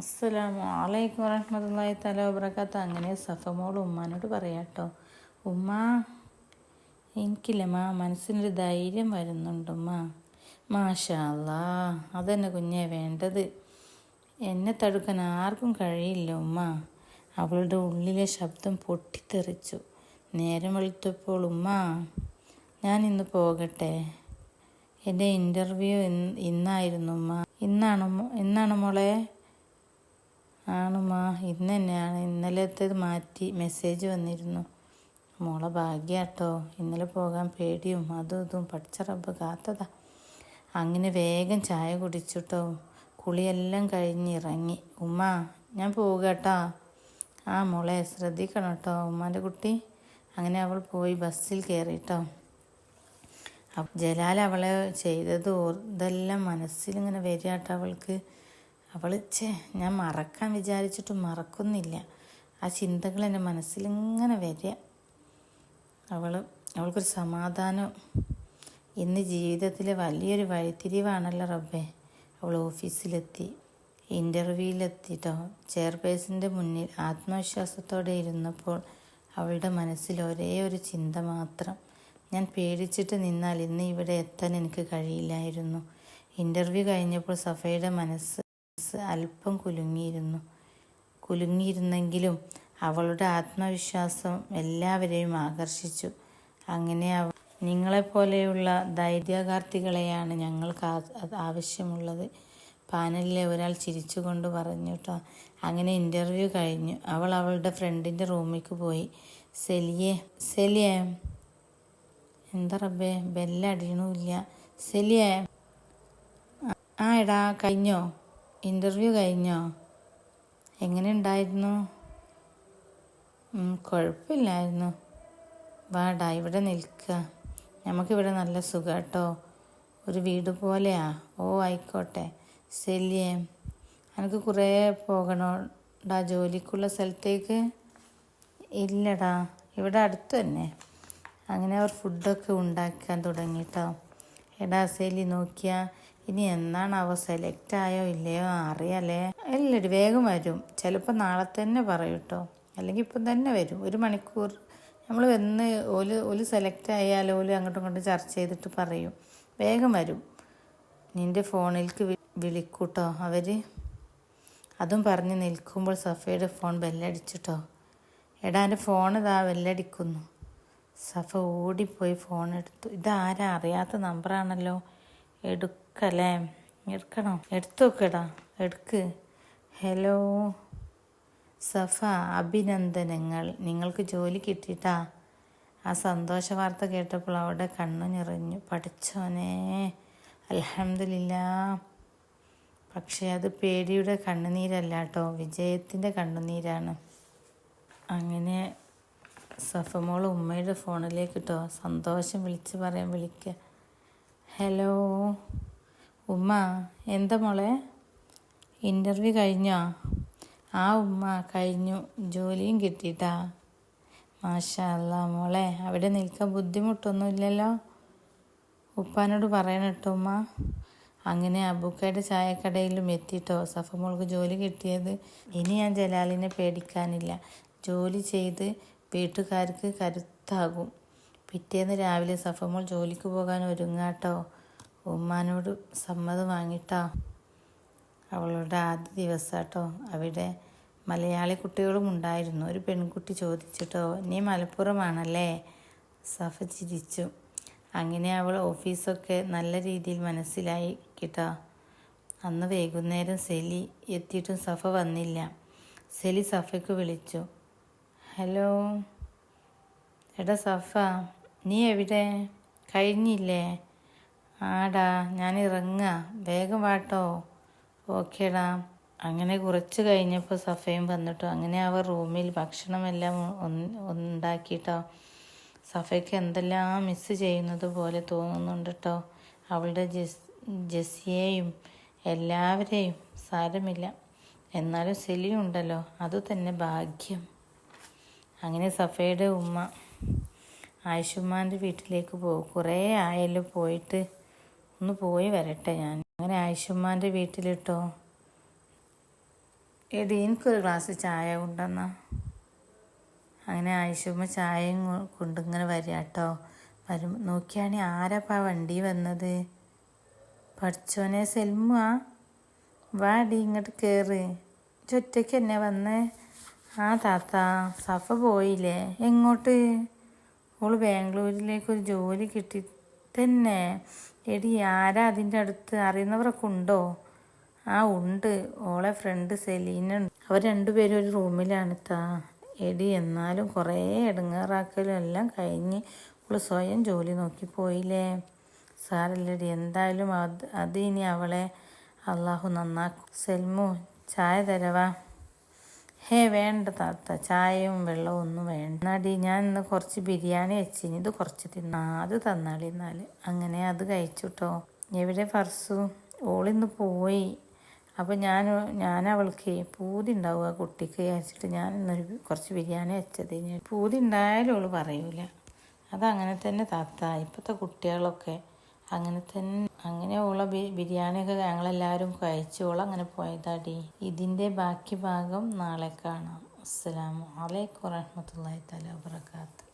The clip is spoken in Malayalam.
അസ്സലാമു അലൈക്കും വറഹമത്തല്ലാഹി തആല വബറകാത്ത് അങ്ങനെ സഫമോൾ ഉമ്മാനോട് പറയാട്ടോ. ഉമ്മ എനിക്കില്ല മാ മനസ്സിനൊരു ധൈര്യം വരുന്നുണ്ട് ഉമ്മ. മാഷാ അതെന്നെ കുഞ്ഞെ വേണ്ടത്. എന്നെ തടുക്കാൻ ആർക്കും കഴിയില്ല ഉമ്മ. അവളുടെ ഉള്ളിലെ ശബ്ദം പൊട്ടിത്തെറിച്ചു. നേരം വെളുത്തപ്പോൾ ഉമ്മ ഞാൻ ഇന്ന് പോകട്ടെ. എന്റെ ഇന്റർവ്യൂ ഇന്ന് ഇന്നായിരുന്നു ഉമ്മ. ഇന്നാണ് ഇന്നാണ് മോളെ? ആണുമ്മാ ഇന്ന് തന്നെയാണ് ഇന്നലത്തേത് മാറ്റി മെസ്സേജ് വന്നിരുന്നു. മോളെ ഭാഗ്യാട്ടോ. ഇന്നലെ പോകാൻ പേടിയും അതും ഇതും. പഠിച്ച റബ്ബ് കാത്തതാ. അങ്ങനെ വേഗം ചായ കുടിച്ചിട്ടോ. കുളിയെല്ലാം കഴിഞ്ഞ് ഇറങ്ങി. ഉമ്മ ഞാൻ പോകട്ടോ ആ മോളെ ശ്രദ്ധിക്കണം കേട്ടോ ഉമ്മാന്റെ കുട്ടി. അങ്ങനെ അവൾ പോയി ബസ്സിൽ കയറിട്ടോ. അപ്പ- ജലാൽ അവളെ ചെയ്തത് ഇതെല്ലാം മനസ്സിലിങ്ങനെ വരികട്ടോ അവൾക്ക്. അവൾ ചേ ഞാൻ മറക്കാൻ വിചാരിച്ചിട്ട് മറക്കുന്നില്ല. ആ ചിന്തകൾ എന്റെ മനസ്സിലിങ്ങനെ വരിക. അവൾ അവൾക്കൊരു സമാധാനം. ഇന്ന് ജീവിതത്തിലെ വലിയൊരു വഴിത്തിരിവാണല്ലോ റബ്ബേ. അവൾ ഓഫീസിലെത്തി ഇന്റർവ്യൂവിലെത്തിട്ടോ ചെയർപേഴ്സന്റെ മുന്നിൽ ആത്മവിശ്വാസത്തോടെ ഇരുന്നപ്പോൾ അവളുടെ മനസ്സിൽ ഒരേ ഒരു ചിന്ത മാത്രം. ഞാൻ പേടിച്ചിട്ട് നിന്നാൽ ഇന്ന് ഇവിടെ എത്താൻ എനിക്ക് കഴിയില്ലായിരുന്നു. ഇന്റർവ്യൂ കഴിഞ്ഞപ്പോൾ സഫയുടെ മനസ്സ് അല്പം കുലുങ്ങിയിരുന്നു. കുലുങ്ങിയിരുന്നെങ്കിലും അവളുടെ ആത്മവിശ്വാസം എല്ലാവരെയും ആകർഷിച്ചു. അങ്ങനെ അവ നിങ്ങളെപ്പോലെയുള്ള ധൈര്യകാർത്തികളെയാണ് ഞങ്ങൾക്ക് ആവശ്യമുള്ളത്. പാനലിലെ ഒരാൾ ചിരിച്ചുകൊണ്ട് പറഞ്ഞു കേട്ടോ അങ്ങനെ ഇന്റർവ്യൂ കഴിഞ്ഞു. അവൾ അവളുടെ ഫ്രണ്ടിന്റെ റൂമിലേക്ക് പോയി. സെലിയെ സെലിയെ. എന്താ റബ്ബേ ബെല്ലടിയണമില്ല. സെലിയെ. ആ എടാ കഴിഞ്ഞോ? ഇന്റർവ്യൂ കഴിഞ്ഞോ? എങ്ങനെ ഉണ്ടായിരുന്നു? കുഴപ്പമില്ലായിരുന്നു. വാടാ ഇവിടെ നിൽക്കുക നമുക്കിവിടെ നല്ല സുഖാട്ടോ. ഒരു വീട് പോലെയാ. ഓ ആയിക്കോട്ടെ. ശല്യേ. എനിക്ക് കുറേ പോകണോടാ ജോലിക്കുള്ള സ്ഥലത്തേക്ക്? ഇല്ലടാ. ഇവിടെ അടുത്ത് തന്നെ. അങ്ങനെ അവർ ഫുഡൊക്കെ ഉണ്ടാക്കാൻ തുടങ്ങിട്ടോ എടാ സെലി നോക്കിയാ ഇനി എന്നാണ് അവ സെലക്ട് ആയോ ഇല്ലയോ അറിയാലേ. അല്ലടി വേഗം വരും. ചിലപ്പോൾ നാളെ തന്നെ പറയും കേട്ടോ അല്ലെങ്കിൽ ഇപ്പം തന്നെ വരും. ഒരു മണിക്കൂർ നമ്മൾ വന്ന് ഓൽ ഓൽ സെലക്ട് ആയാൽ ഓൽ അങ്ങോട്ടും ഇങ്ങോട്ടും ചർച്ച ചെയ്തിട്ട് പറയും. വേഗം വരും. നിന്റെ ഫോണിലേക്ക് വിളിക്കൂട്ടോ അവർ അതും പറഞ്ഞ് നിൽക്കുമ്പോൾ സഫയുടെ ഫോൺ ബെല്ലടിച്ചിട്ടോ. എടാ എന്റെ ഫോൺ ഇതാ ബെല്ലടിക്കുന്നു. സഫ ഓടിപ്പോയി ഫോൺ എടുത്തു. ഇതാരാ അറിയാത്ത നമ്പറാണല്ലോ എടുക്കല്ലേ? എടുക്കണോ? എടുത്തു നോക്കടാ എടുക്ക്. ഹലോ. സഫ അഭിനന്ദനങ്ങൾ. നിങ്ങൾക്ക് ജോലി കിട്ടിയിട്ടാ? ആ സന്തോഷ വാർത്ത കേട്ടപ്പോൾ അവിടെ കണ്ണു നിറഞ്ഞു. പഠിച്ചോനെ. അലഹമില്ല പക്ഷേ അത് പേടിയുടെ കണ്ണുനീരല്ല കേട്ടോ വിജയത്തിന്റെ കണ്ണുനീരാണ്. അങ്ങനെ സഫമോൾ ഉമ്മയുടെ ഫോണിലേക്ക് കേട്ടോ സന്തോഷം വിളിച്ച് പറയാൻ വിളിക്കുക ഹലോ. ഉമ്മ എന്താ മോളെ? ഇന്റർവ്യൂ കഴിഞ്ഞോ? ആ ഉമ്മ കഴിഞ്ഞു. ജോലിയും കിട്ടിയിട്ടാ മാഷല്ല മോളെ അവിടെ നിൽക്കാൻ ബുദ്ധിമുട്ടൊന്നുമില്ലല്ലോ? ഉപ്പാനോട് പറയണം കേട്ടോ ഉമ്മ. അങ്ങനെ അബുക്കയുടെ ചായക്കടയിലും എത്തിയിട്ടോ സഫമോൾക്ക് ജോലി കിട്ടിയത് ഇനി ഞാൻ ജലാലിനെ പേടിക്കാനില്ല. ജോലി ചെയ്ത് വീട്ടുകാർക്ക് കരുത്താകും. പിറ്റേന്ന് രാവിലെ സഫമോൾ ജോലിക്ക് പോകാൻ ഒരുങ്ങാട്ടോ. ഉമ്മാനോട് സമ്മതം വാങ്ങിട്ടോ. അവളുടെ ആദ്യ ദിവസാട്ടോ. അവിടെ മലയാളി കുട്ടികളും ഉണ്ടായിരുന്നു. ഒരു പെൺകുട്ടി ചോദിച്ചിട്ടോ നീ മലപ്പുറമാണല്ലേ? സഫ ചിരിച്ചു. അങ്ങനെ അവൾ ഓഫീസൊക്കെ നല്ല രീതിയിൽ മനസ്സിലായി കിട്ടോ. അന്ന് വൈകുന്നേരം സെലി എത്തിയിട്ടും സഫ വന്നില്ല. സെലി സഫയ്ക്ക് വിളിച്ചു. ഹലോ എടാ സഫ നീ എവിടെ? കഴിഞ്ഞില്ലേ? ആടാ ഞാൻ ഇറങ്ങുക വേഗം വാട്ടോ. ഓക്കേടാ. അങ്ങനെ കുറച്ച് കഴിഞ്ഞപ്പോൾ സഫയും വന്നിട്ടോ. അങ്ങനെ അവർ റൂമിൽ ഭക്ഷണമെല്ലാം ഉണ്ടാക്കിയിട്ടോ സഫയ്ക്ക് എന്തെല്ലാം മിസ് ചെയ്യുന്നത് പോലെ തോന്നുന്നുണ്ട് കേട്ടോ അവളുടെ ജസ് ജസിയെയും എല്ലാവരെയും. സാരമില്ല. എന്നാലും സെലിയുണ്ടല്ലോ. അതുതന്നെ ഭാഗ്യം. അങ്ങനെ സഫയുടെ ഉമ്മ ആയിഷുമ്മാന്റെ വീട്ടിലേക്ക് പോകും കുറേ ആയല്ലോ പോയിട്ട് ഒന്ന് പോയി വരട്ടെ ഞാൻ. അങ്ങനെ ആയുഷുമാന്റെ വീട്ടിലിട്ടോ? എടി എനിക്കൊരു ഗ്ലാസ് ചായ കൊണ്ടുവന്നാ. അങ്ങനെ ആയിഷുമ്മ ചായയും കൊണ്ട് കൊണ്ടിങ്ങനെ വരിക കേട്ടോ വരും നോക്കിയാണെ ആരപ്പാ വണ്ടി വന്നത്? പഠിച്ചോനെ സെൽമുവാ. വാടി ഇങ്ങോട്ട് കയറ് ചൊറ്റയ്ക്ക് എന്നെ വന്നേ? ആ താത്ത സഫ പോയില്ലേ? എങ്ങോട്ട്? ഓൾ ബാംഗ്ലൂരിലേക്കൊരു ജോലി കിട്ടി തന്നെ. എടി ആരാ അതിന്റെ അടുത്ത്? അറിയുന്നവരൊക്കെ ഉണ്ടോ? ആ ഉണ്ട്. ഓളെ ഫ്രണ്ട് സെലീന ഉണ്ട്. അവർ രണ്ടുപേരും ഒരു റൂമിലാണ് താ എടി എന്നാലും കുറേ ഇടങ്ങാറാക്കലും എല്ലാം കഴിഞ്ഞ് അവൾ സ്വയം ജോലി നോക്കി പോയില്ലേ? സാരല്ലടി എന്തായാലും അത് അത് ഇനി അവളെ അള്ളാഹു നന്നാക്കും. സെൽമു ചായ തരവാ? ഹേ വേണ്ട താത്ത. ചായയും വെള്ളവും ഒന്നും വേണ്ട. എന്നാടി ഞാൻ ഇന്ന് കുറച്ച് ബിരിയാണി വെച്ചിനി. ഇത് കുറച്ച് തിന്നാ. അത് തന്നാളി എന്നാൽ അങ്ങനെ അത് കഴിച്ചുട്ടോ. എവിടെ ഫർസു? ഓളിന്ന് പോയി. അപ്പോൾ ഞാൻ ഞാൻ അവൾക്ക് പൂതി ഉണ്ടാവും ആ കുട്ടിക്ക് വിചാരിച്ചിട്ട് ഞാൻ ഇന്നൊരു കുറച്ച് ബിരിയാണി വെച്ചത്. പൂതി ഉണ്ടായാലും അവൾ പറയൂല. അതങ്ങനെ തന്നെ താത്ത. ഇപ്പോഴത്തെ കുട്ടികളൊക്കെ അങ്ങനെ തന്നെ അങ്ങനെ ബി- ബിരിയാണിയൊക്കെ ഞങ്ങളെല്ലാവരും കഴിച്ചോളാം അങ്ങനെ പോയതാടി. ഇതിന്റെ ബാക്കി ഭാഗം നാളെ കാണാം. അസ്സലാമു അലൈക്കും വറഹ്മത്തുള്ളാഹി തആല വബറകാതുഹു